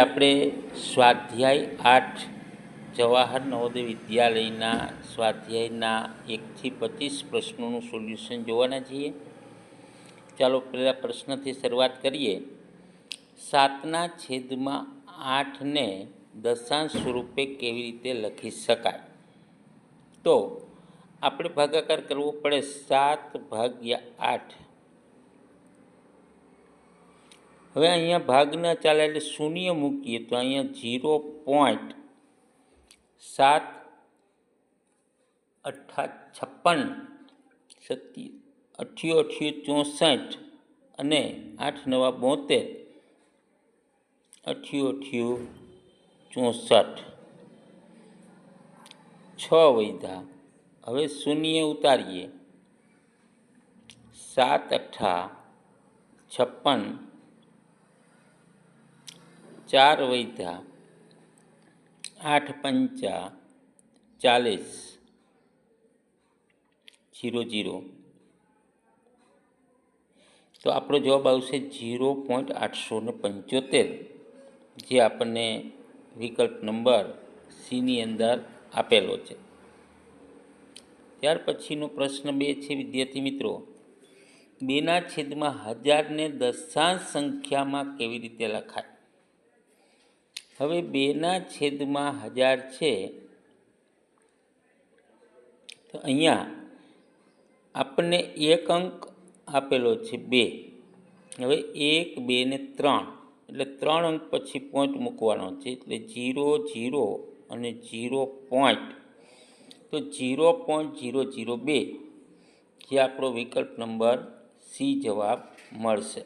આપણે સ્વાધ્યાય આઠ, જવાહર નવોદય વિદ્યાલયના સ્વાધ્યાયના એકથી પચીસ પ્રશ્નોનું સોલ્યુશન જોવાના છીએ. ચાલો પહેલાં પ્રશ્નથી શરૂઆત કરીએ. સાતના છેદમાં આઠને દશાંશ સ્વરૂપે કેવી રીતે લખી શકાય? તો, આપણે ભાગાકાર કરવો પડે સાત ભાગ્યા આઠ. હવે અહીંયા ભાગ ન ચાલે એટલે શૂન્ય મૂકીએ તો અહીંયા જીરો પોઈન્ટ સાત અઠ્ઠા છપ્પન સત્ય અઠ્યો અઠ્યો ચોસઠ અને આઠ નવા બોતેર અઠ્યું અઠ્યું ચોસઠ. છ વૈધા. હવે શૂન્ય ઉતારીએ. સાત અઠ્ઠા છપ્પન ચાર વૈધા, આઠ પંચા, ચાલીસ. Zero zero. તો આપણો જવાબ આવશે જીરો પોઈન્ટ આઠસો ને પંચોતેર, જે આપણને વિકલ્પ નંબર સીની અંદર આપેલો છે. ત્યાર પછીનો પ્રશ્ન બે છે, વિદ્યાર્થી મિત્રો. બેના છેદમાં હજારને દશાંશ સંખ્યામાં કેવી રીતે લખાય? હવે બેના છેદમાં હજાર છે. તો અહીંયા આપણને એક અંક આપેલો છે બે. હવે એક, બે ને ત્રણ. એટલે ત્રણ અંક પછી પોઈન્ટ મૂકવાનો છે. એટલે જીરો જીરો અને જીરો પોઈન્ટ તો જીરો પોઈન્ટ જીરો જીરો બે. જે આપણો વિકલ્પ નંબર સી જવાબ મળશે.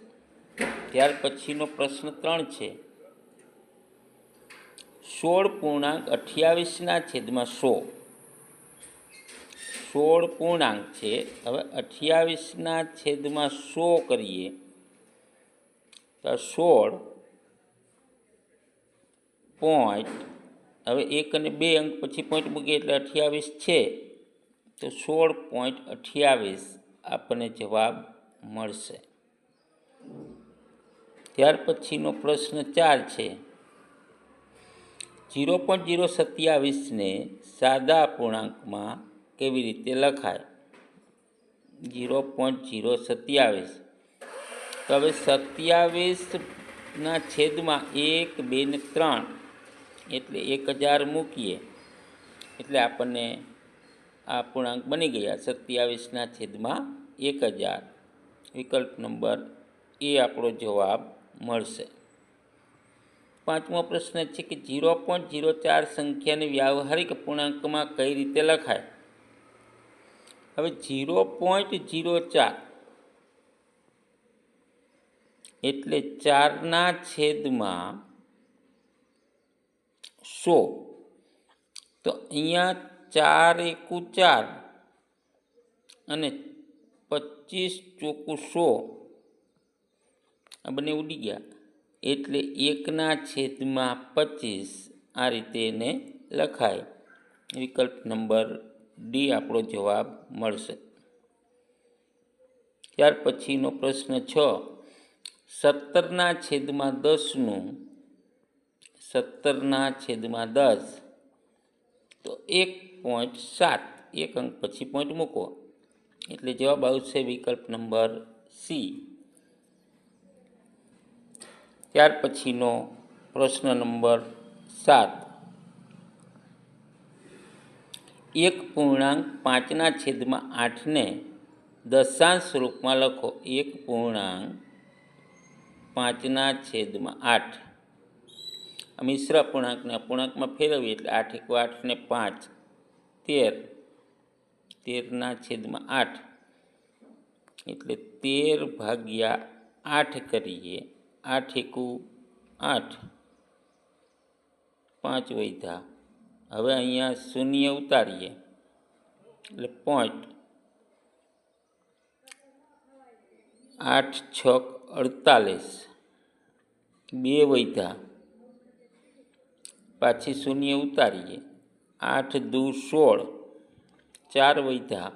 ત્યાર પછીનો પ્રશ્ન ત્રણ છે. સોળ પૂર્ણાંક અઠ્યાવીસના છેદમાં સો. સોળ પૂર્ણાંક છે. હવે અઠ્યાવીસના છેદમાં સો કરીએ. તો સોળ પોઈન્ટ, હવે એક અને બે અંક પછી પોઈન્ટ મૂકીએ એટલે અઠ્યાવીસ છે. તો સોળ પોઈન્ટ અઠ્યાવીસ આપણને જવાબ મળશે. ત્યાર પછીનો પ્રશ્ન ચાર છે. જીરો પોઈન્ટ જીરો સત્યાવીસને સાદા પૂર્ણાંકમાં કેવી રીતે લખાય? જીરો પોઈન્ટ જીરો સત્યાવીસ. તો હવે સત્યાવીસના છેદમાં એક, બે ને ત્રણ એટલે એક હજાર મૂકીએ. એટલે આપણને આ પૂર્ણાંક બની ગયા. સત્યાવીસના છેદમાં એક હજાર. વિકલ્પ નંબર એ આપણો જવાબ મળશે. પાંચમો પ્રશ્ન છે કે જીરો પોઈન્ટ ઝીરો ચાર સંખ્યાને વ્યવહારિક પૂર્ણાંકમાં કઈ રીતે લખાય? હવે જીરો પોઈન્ટ ઝીરો ચાર એટલે ચારના છેદમાં સો. તો અહીંયા ચાર એકુ ચાર અને પચીસ ચોખ્ખું સો. આ બંને ઉડી ગયા. એટલે એકના છેદમાં પચીસ આ રીતે એને લખાય. વિકલ્પ નંબર ડી આપણો જવાબ મળશે. ત્યાર પછીનો પ્રશ્ન છ. સત્તરના છેદમાં દસનું સત્તરના છેદમાં દસ. તો એક પોઈન્ટ સાત. એક અંક પછી પોઈન્ટ મૂકો. એટલે જવાબ આવશે વિકલ્પ નંબર સી. ત્યાર પછીનો પ્રશ્ન નંબર સાત. એક પૂર્ણાંક પાંચના છેદમાં આઠને દશાંશ રૂપમાં લખો. એક પૂર્ણાંક પાંચના છેદમાં આઠ. મિશ્ર પૂર્ણાંકને અપૂર્ણાંકમાં ફેરવીએ એટલે આઠ એક આઠ ને પાંચ. તેર. તેરના છેદમાં આઠ. એટલે તેર ભાગ્યા આઠ કરીએ આઠ એકુ આઠ. પાંચ વૈધા. હવે અહીંયા શૂન્ય ઉતારીએ. એટલે પોઈન્ટ. આઠ છક અડતાલીસ. બે વૈધા. પાછી શૂન્ય ઉતારીએ. આઠ દુ સોળ. ચાર વૈધા.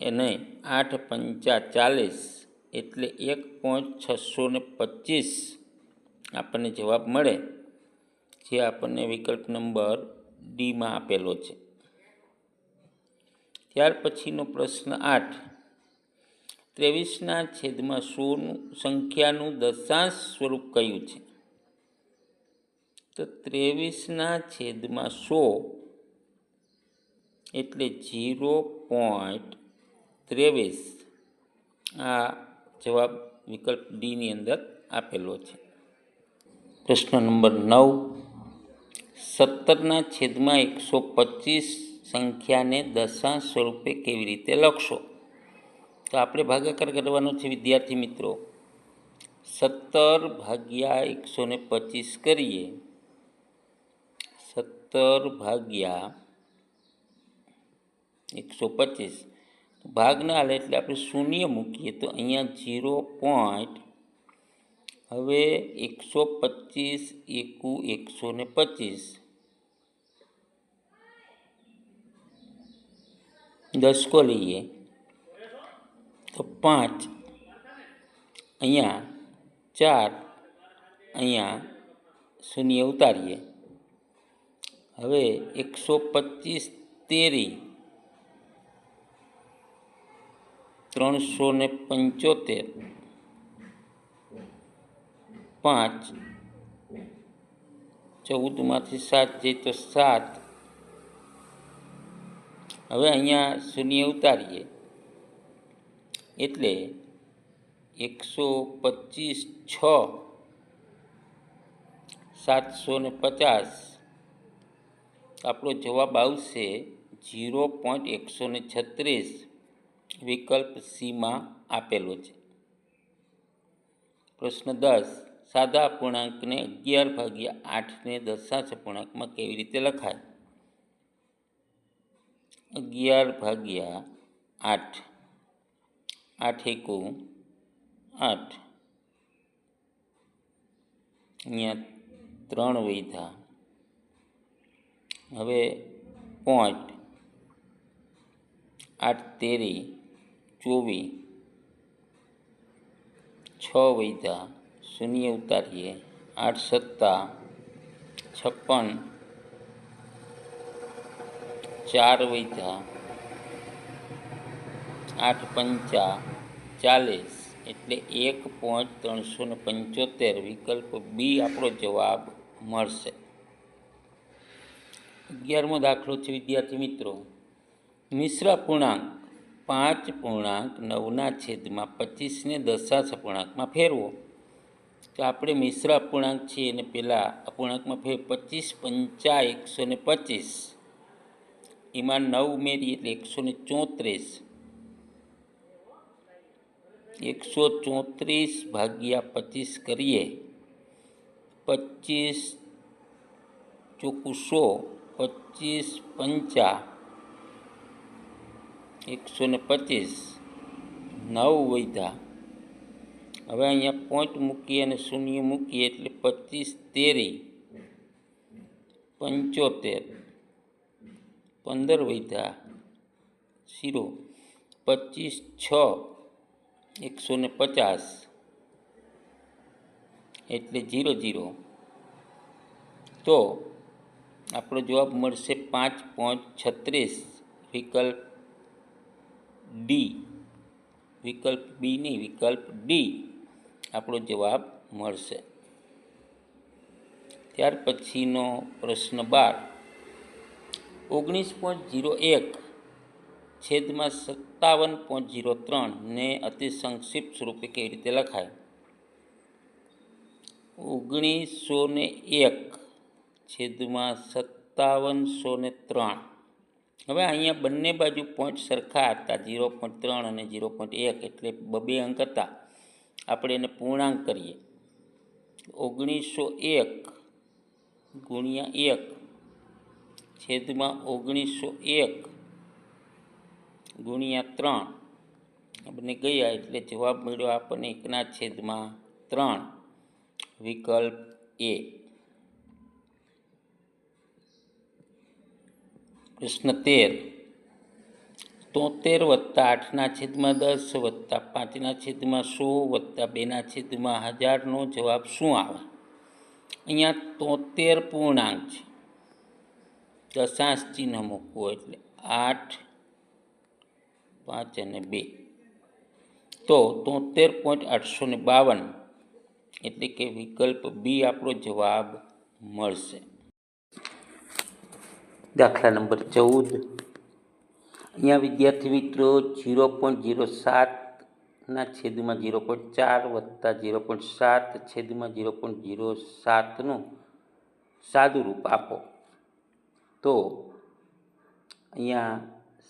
એને આઠ પંચા ચાલીસ. એટલે એક પોઈન્ટ છસો ને પચીસ આપણને જવાબ મળે, જે આપણને વિકલ્પ નંબર ડીમાં આપેલો છે. ત્યાર પછીનો પ્રશ્ન આઠ. ત્રેવીસના છેદમાં સોનું સંખ્યાનું દશાંશ સ્વરૂપ કયું છે? તો ત્રેવીસના છેદમાં સો એટલે જીરો પોઈન્ટ ત્રેવીસ. આ જવાબ વિકલ્પ ડીની અંદર આપેલો છે. પ્રશ્ન નંબર નવ, સત્તરના છેદમાં એકસો પચીસ સંખ્યાને દશાંશ સ્વરૂપે કેવી રીતે લખશો? તો આપણે ભાગાકાર કરવાનો છે, વિદ્યાર્થી મિત્રો. સત્તર ભાગ્યા એકસો ને પચીસ કરીએ. સત્તર ભાગ્યા એકસો પચીસ. ભાગ ના હાલે એટલે આપણે શૂન્ય મૂકીએ તો અહીંયા ઝીરો પોઈન્ટ હવે એકસો પચીસ એકુ એકસો ને પચીસ. દસકો લઈએ. તો પાંચ. અહીંયા ચાર. અહીંયા શૂન્ય ઉતારીએ. હવે એકસો પચીસ તેરી. ત્રણસો ને પંચોતેર. પાંચ. ચૌદમાંથી સાત જઈ તો સાત. હવે અહીંયા શૂન્ય ઉતારીએ. એટલે એકસો પચીસ છ. સાતસો ને પચાસ. આપણો જવાબ આવશે જીરો પોઈન્ટ એકસો ને છત્રીસ. વિકલ્પ સીમાં આપેલો છે. પ્રશ્ન દસ, સાદા અપૂર્ણાંકને અગિયાર ભાગ્યા આઠને દશાંશ અપૂર્ણાંકમાં કેવી રીતે લખાય? અગિયાર ભાગ્યા આઠ. આઠ એકુ આઠ. અહીંયા ત્રણ વૈધા. હવે પોઈન્ટ આઠ તેરી. ચોવીસ, છ વૈધા, શૂન્ય ઉતારીએ, આઠ સત્તા, છપ્પન, ચાર વૈધા, આઠ પંચા, ચાલીસ, એટલે એક પોઈન્ટ ત્રણસો ને પંચોતેર વિકલ્પ બી આપણો જવાબ મળશે. અગિયારમો દાખલો છે વિદ્યાર્થી મિત્રો. મિશ્ર પૂર્ણાંક. પાંચ પૂર્ણાંક નવના છેદમાં પચીસને દશાંશ અપૂર્ણાંકમાં ફેરવો. તો આપણે મિશ્ર અપૂર્ણાંક છીએ અને પહેલાં અપૂર્ણાંકમાં ફેર પચીસ પંચા એકસો ને પચીસ. એમાં નવ ઉમેરીએ એટલે એકસો ને ચોત્રીસ. એકસો ચોત્રીસ ભાગ્યા પચીસ કરીએ. પચીસ ચોકુસો પચીસ પંચા એકસો ને પચીસ. નવ વૈધા. હવે અહીંયા પોઈન્ટ મૂકીએ અને શૂન્ય મૂકીએ એટલે પચીસ તેરી. પંચોતેર. પંદર વૈધા. શીરો. પચીસ છ. એકસો ને પચાસ. એટલે જીરો જીરો. તો આપણો જવાબ મળશે પાંચ પોઈન્ટ છત્રીસ. વિકલ્પ ડી વિકલ્પ બી નહીં વિકલ્પ ડી આપણો જવાબ મળશે. ત્યાર પછીનો પ્રશ્ન બાર. ઓગણીસ પોઈન્ટ જીરો એક છેદમાં સત્તાવન પોઈન્ટ જીરો ત્રણને અતિ સંક્ષિપ્ત સ્વરૂપે કેવી રીતે લખાય? ઓગણીસો ને એક છેદમાં સત્તાવનસો ને ત્રણ. હવે અહીંયા બંને બાજુ પોઈન્ટ સરખા હતા ઝીરો પોઈન્ટ ત્રણ અને ઝીરો પોઈન્ટ એક એટલે બબે અંક હતા. આપણે એને પૂર્ણાંક કરીએ. ઓગણીસો એક ગુણ્યા એક છેદમાં ઓગણીસો એક ગુણ્યા ત્રણ. આપણે ગયા એટલે જવાબ મળ્યો આપણને એકના છેદમાં ત્રણ. વિકલ્પ એ. પ્રશ્ન તેર. તોતેર વત્તા આઠના છેદમાં દસ વત્તા પાંચના છેદમાં સો વત્તા બેના છેદમાં હજારનો જવાબ શું આવે? અહીંયા તોતેર પૂર્ણાંક છે. દશાંશ ચિહ્ન મૂકવું એટલે આઠ, પાંચ અને બે. તો તોતેર પોઈન્ટ આઠસો ને બાવન એટલે કે વિકલ્પ બી આપણો જવાબ મળશે. દાખલા નંબર ચૌદ. અહીંયા વિદ્યાર્થી મિત્રો જીરો પોઈન્ટ ઝીરો સાતના છેદમાં જીરો પોઈન્ટ ચાર વત્તા જીરો પોઈન્ટ સાત છેદમાં જીરો પોઈન્ટ ઝીરો સાતનું સાદું રૂપ આપો. તો અહીંયા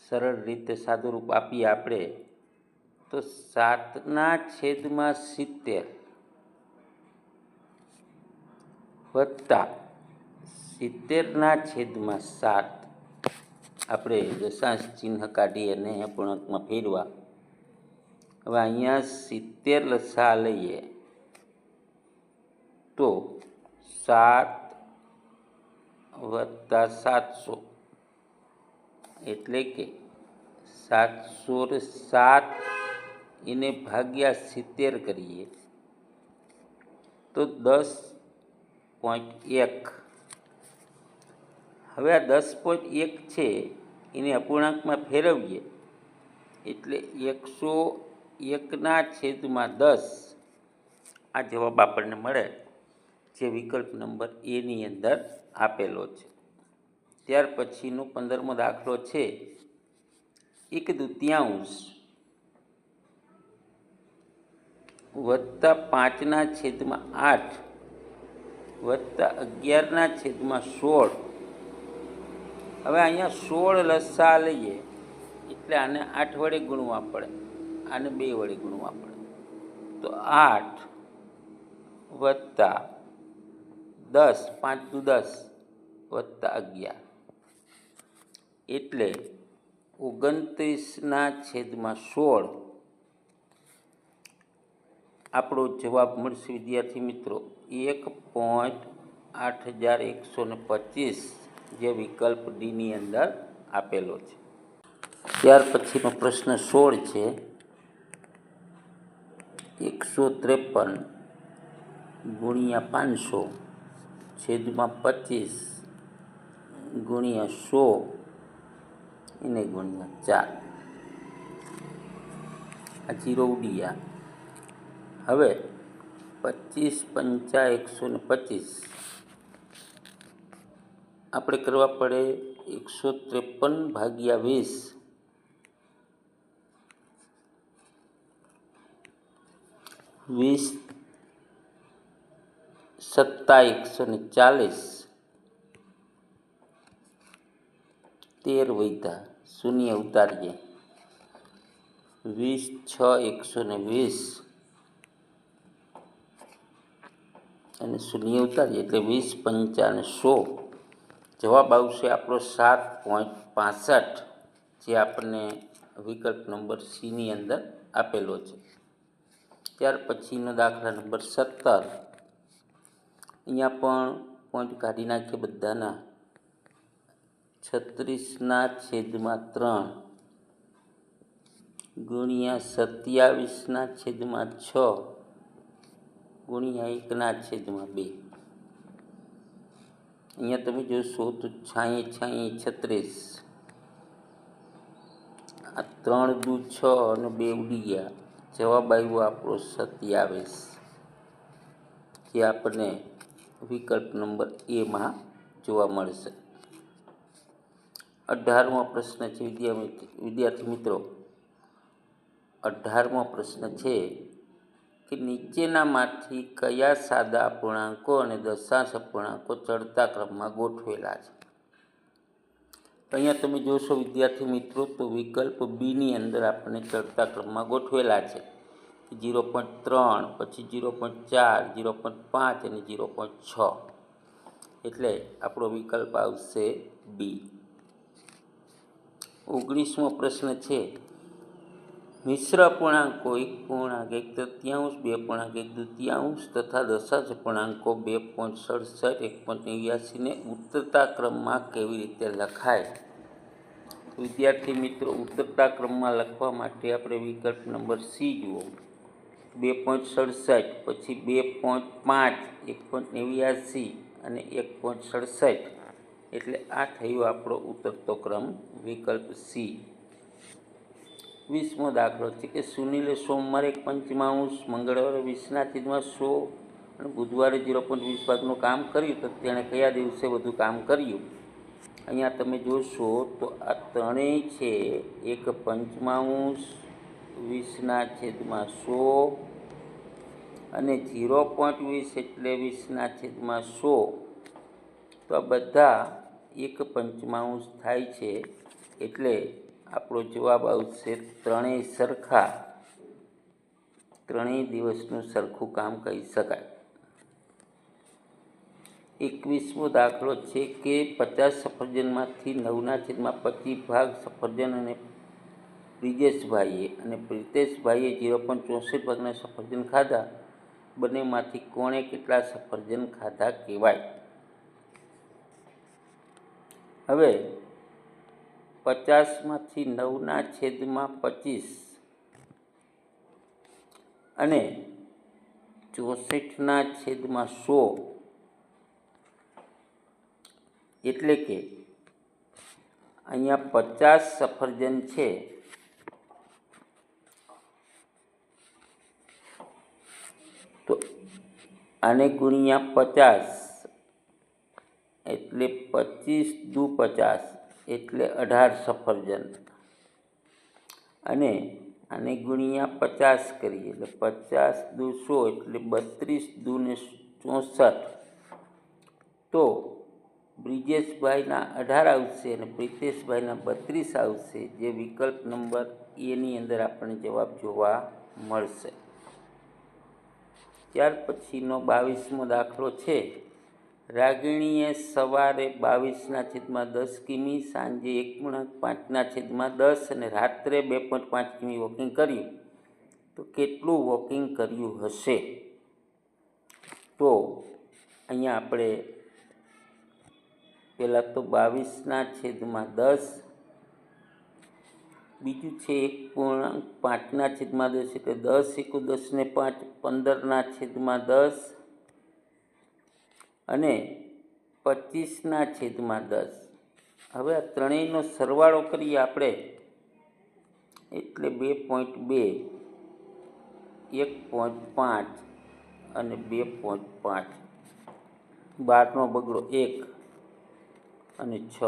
સરળ રીતે સાદું રૂપ આપીએ આપણે. તો સાતના છેદમાં સિત્તેર વત્તા સિત્તેરના છેદમાં સાત. આપણે દશાંશ ચિહ્ન કાઢી અને અપૂર્ણાંકમાં ફેરવા. હવે અહીંયા સિત્તેર લસા લઈએ. તો સાત વત્તા સાતસો. એટલે કે સાતસો સાત એને ભાગ્યા સિત્તેર કરીએ. તો દસ પોઈન્ટ એક. હવે આ દસ પોઈન્ટ એક છે, એને અપૂર્ણાંકમાં ફેરવીએ. એટલે એકસો એકના છેદમાં દસ આ જવાબ આપણને મળે જે વિકલ્પ નંબર એની અંદર આપેલો છે. ત્યાર પછીનો પંદરમો દાખલો છે, એક દૂતિયાંશ વત્તા પાંચના છેદમાં આઠ વત્તા અગિયારના છેદમાં સોળ હવે અહીંયા સોળ લસા લઈએ, એટલે આને આઠ વડે ગુણવા પડે, આને બે વડે ગુણવા પડે. તો આઠ વત્તા દસ, પાંચ દુ દસ વત્તા અગિયાર. એટલે ઓગણત્રીસના છેદમાં સોળ આપણો જવાબ મળશે, વિદ્યાર્થી મિત્રો, એક પોઈન્ટ આઠ હજાર એકસો ને પચીસ. જે વિકલ્પ ડીની અંદર આપેલો છે. ત્યાર પછીનો પ્રશ્ન સોળ છે. એકસો ત્રેપન ગુણ્યા પાંચસો છેદમાં પચીસ ગુણ્યા સો એને ગુણ્યા ચાર. આ જીરો ઉડિયા હવે પચીસ પંચા એકસો ને પચીસ આપણે કરવા પડે એકસો ત્રેપન ભાગ્યા વીસ. વીસ સત્તા એકસો ને ચાલીસ. તેર વૈધા, શૂન્ય ઉતારીએ. વીસ છ એકસો ને વીસ. અને શૂન્ય ઉતારીએ એટલે વીસ પંચાને સો. જવાબ આવશે આપણો સાત પોઈન્ટ પાસઠ, જે આપણને વિકલ્પ નંબર સીની અંદર આપેલો છે. ત્યાર પછીનો દાખલા નંબર સત્તર. અહીંયા પણ પોઈન્ટ કાઢી નાખીએ બધાના. છત્રીસના છેદમાં ત્રણ ગુણ્યા સત્યાવીસના છેદમાં છ ગુણ્યા એકના છેદમાં બે. અહીંયા તમે જોશો તો છાંય છાંય છત્રીસ. આ ત્રણ દુ છ અને બે ઉડી ગયા. જવાબ આવ્યો આપણો સત્યાવીસ. જે આપણને વિકલ્પ નંબર એમાં જોવા મળશે. અઢારમો પ્રશ્ન છે વિદ્યા વિદ્યાર્થી મિત્રો. અઢારમો પ્રશ્ન છે કે નીચેનામાંથી કયા સાદા અપૂર્ણાંકો અને દશાંશ અપૂર્ણાંકો ચડતા ક્રમમાં ગોઠવેલા છે? અહીંયા તમે જોશો, વિદ્યાર્થી મિત્રો, તો વિકલ્પ બીની અંદર આપણને ચડતા ક્રમમાં ગોઠવેલા છે. જીરો પોઈન્ટ ત્રણ, પછી જીરો પોઈન્ટ ચાર જીરો પોઈન્ટ પાંચ અને જીરો પોઈન્ટ છ. એટલે આપણો વિકલ્પ આવશે બી ઓગણીસમો પ્રશ્ન છે મિશ્ર અપૂર્ણાંકો એક પૂર્ણાંક, એક તૃતીયાંશ, બે પૂર્ણાંક, એક દ્વિતીયાંશ તથા દશાંશ અપૂર્ણાંકો બે પોઈન્ટ સડસઠ, એક પોઈન્ટ નેવ્યાસીને ઉતરતા ક્રમમાં કેવી રીતે લખાય? વિદ્યાર્થી મિત્રો ઉતરતા ક્રમમાં લખવા માટે આપણે વિકલ્પ નંબર સી જુઓ. બે પોઈન્ટ સડસઠ, પછી બે પોઈન્ટ પાંચ, એક પોઈન્ટ નેવ્યાસી અને એક પોઈન્ટ સડસઠ. એટલે આ થયો આપણો ઉતરતો ક્રમ, વિકલ્પ સી. વીસમો દાખલો છે કે સુનિલે સોમવારે એક પંચમાંશ, મંગળવારે વીસના છેદમાં સો અને બુધવારે ઝીરો પોઈન્ટ વીસ ભાગનું કામ કર્યું તો તેણે કયા દિવસે બધું કામ કર્યું? અહીંયા તમે જોશો તો આ ત્રણેય છે, એક પંચમાંશ, વીસના છેદમાં સો અને ઝીરો પોઈન્ટ વીસ એટલે વીસના છેદમાં સો. તો આ બધા એક પંચમાંશ થાય છે એટલે આપણો જવાબ આવશે ત્રણેય સરખા. ત્રણેય દિવસનું સરખું કામ કહી શકાય. એકવીસમો દાખલો છે કે પચાસ સફરજનમાંથી નવના છેદમાં પચીસ ભાગ સફરજન અને બ્રિજેશભાઈએ અને પ્રિતેશભાઈએ ઝીરો પોઈન્ટ ચોસઠ ભાગના સફરજન ખાધા. બંનેમાંથી કોણે કેટલા સફરજન ખાધા કહેવાય. હવે પચાસમાંથી નવના છેદમાં પચીસ. અને ચોસઠના છેદમાં સો. એટલે કે અહીંયા પચાસ સફરજન છે. તો આને ગુણ્યા પચાસ. એટલે પચીસ દુ પચાસ. એટલે અઢાર સફરજન અને આને ગુણ્યા પચાસ કરીએ, એટલે પચાસ દુ સો એટલે બત્રીસ દુને ચોસઠ. તો બ્રિજેશભાઈના અઢાર આવશે અને પ્રિતેશભાઈના બત્રીસ આવશે, જે વિકલ્પ નંબર એની અંદર આપણને જવાબ જોવા મળશે. ત્યાર પછીનો બાવીસમો દાખલો છે. રાગિણીએ સવારે બાવીસના છેદમાં દસ કિમી, સાંજે એક પૂર્ણાંક પાંચના છેદમાં દસ અને રાત્રે બે પોઈન્ટ પાંચ કિમી વોકિંગ કર્યું. તો કેટલું વોકિંગ કર્યું હશે? તો અહીંયા આપણે પહેલાં તો બાવીસના છેદમાં દસ, બીજું છે એક પૂર્ણાંક પાંચના છેદમાં દસ એટલે દસ એકુ દસને પાંચ, પંદરના છેદમાં દસ અને પચીસના છેદમાં દસ. હવે આ ત્રણેયનો સરવાળો કરીએ આપણે. એટલે બે પોઈન્ટ બે, એક પોઈન્ટ પાંચ અને બે પોઈન્ટ પાંચ. બારનો બગડો એક અને છ.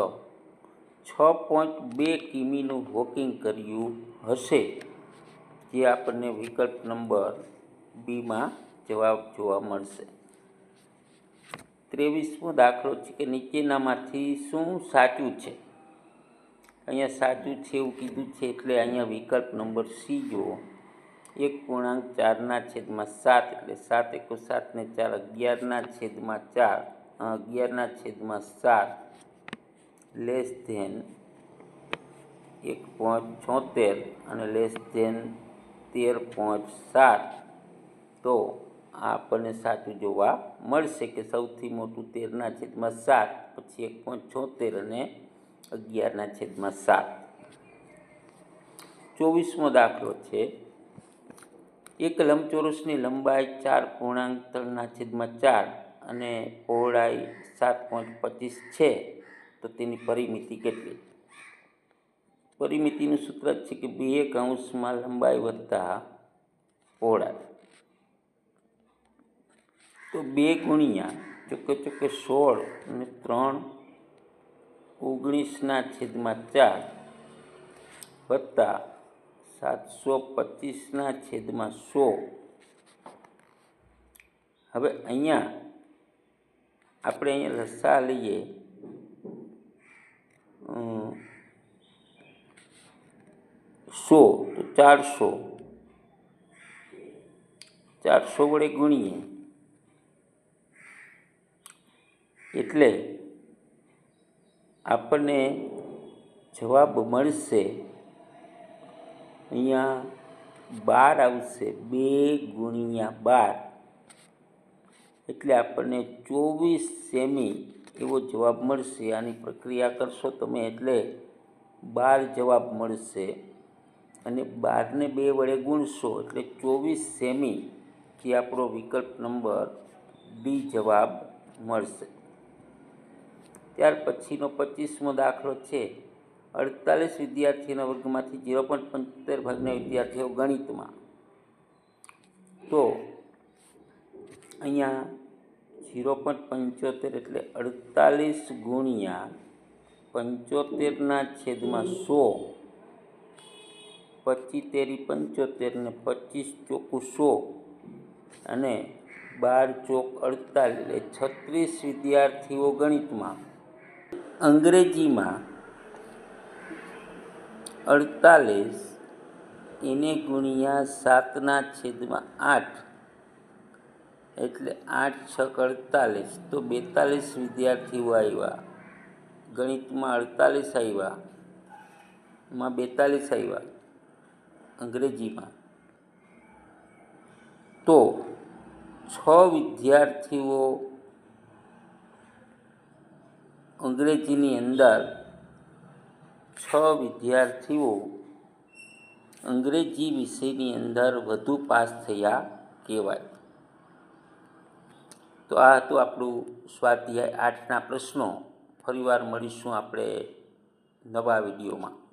છ પોઈન્ટ બે કિમીનું વોકિંગ કર્યું હશે. જે આપણને વિકલ્પ નંબર બીમાં જવાબ જોવા મળશે. ત્રેવીસમો દાખલો છે કે નીચેનામાંથી શું સાચું છે? અહીંયા સાચું છે એવું કીધું છે એટલે અહીંયા વિકલ્પ નંબર સી જુઓ. એક પૂર્ણાંક ચારના છેદમાં સાત એટલે સાત એકો સાત ને ચાર અગિયારના છેદમાં ચાર અગિયારના છેદમાં સાત લેસ ધેન એક પોઈન્ટ છોતેર અને લેસ ધેન તેર પોઈન્ટ સાત. તો આપણને સાચું જોવા મળશે કે સૌથી મોટું તેરના છેદમાં સાત, પછી એક પોઈન્ટ છોતેર અને અગિયારના છેદમાં સાત. ચોવીસમો દાખલો છે. એક લંબચોરસની લંબાઈ ચાર પૂર્ણાંક ત્રણના છેદમાં ચાર અને પહોળાઈ સાત પોઈન્ટ પચીસ છે, તો તેની પરિમિતિ કેટલી? પરિમિતિનું સૂત્ર છે કે બે કૌંસમાં લંબાઈ વધતા પહોળાઈ. તો બે ગુણ્યા ચોકે ચોકે સોળ અને ત્રણ, ઓગણીસના છેદમાં ચાર, વત્તા સાતસો પચીસના છેદમાં સો. હવે અહીંયા આપણે અહીંયા લસા લઈએ. સો, તો ચારસો. ચારસો વડે ગુણીએ. એટલે આપણને જવાબ મળશે અહીંયા બાર આવશે, બે ગુણ્યા બાર. એટલે આપણને ચોવીસ સેમી એવો જવાબ મળશે, આની પ્રક્રિયા કરશો તમે એટલે બાર જવાબ મળશે અને બારને બે વડે ગુણશો એટલે ચોવીસ સેમી, જે આપણો વિકલ્પ નંબર ડી જવાબ મળશે. ત્યાર પછીનો પચીસમો દાખલો છે. અડતાલીસ વિદ્યાર્થીઓના વર્ગમાંથી ઝીરો પોઈન્ટ પંચોતેર ભાગના વિદ્યાર્થીઓ ગણિતમાં. તો અહીંયા ઝીરો પોઈન્ટ પંચોતેર એટલે અડતાલીસ ગુણ્યા પંચોતેરના છેદમાં સો પચીસ તેરી પંચોતેર ને પચીસ ચોખ્ખું સો અને બાર ચોક અડતાલીસ એટલે છત્રીસ વિદ્યાર્થીઓ ગણિતમાં. અંગ્રેજીમાં અડતાલીસ, એને ગુણ્યા સાતના છેદમાં આઠ, એટલે આઠ છક અડતાલીસ. તો બેતાલીસ વિદ્યાર્થીઓ આવ્યા. ગણિતમાં અડતાલીસ આવ્યા. માં બેતાલીસ આવ્યા. અંગ્રેજીમાં. તો છ વિદ્યાર્થીઓ અંગ્રેજીની અંદર છ વિદ્યાર્થીઓ અંગ્રેજી વિષયની અંદર વધુ પાસ થયા કહેવાય. તો આ હતું આપણું સ્વાધ્યાય આઠના પ્રશ્નો. ફરીવાર મળીશું આપણે નવા વિડીયોમાં.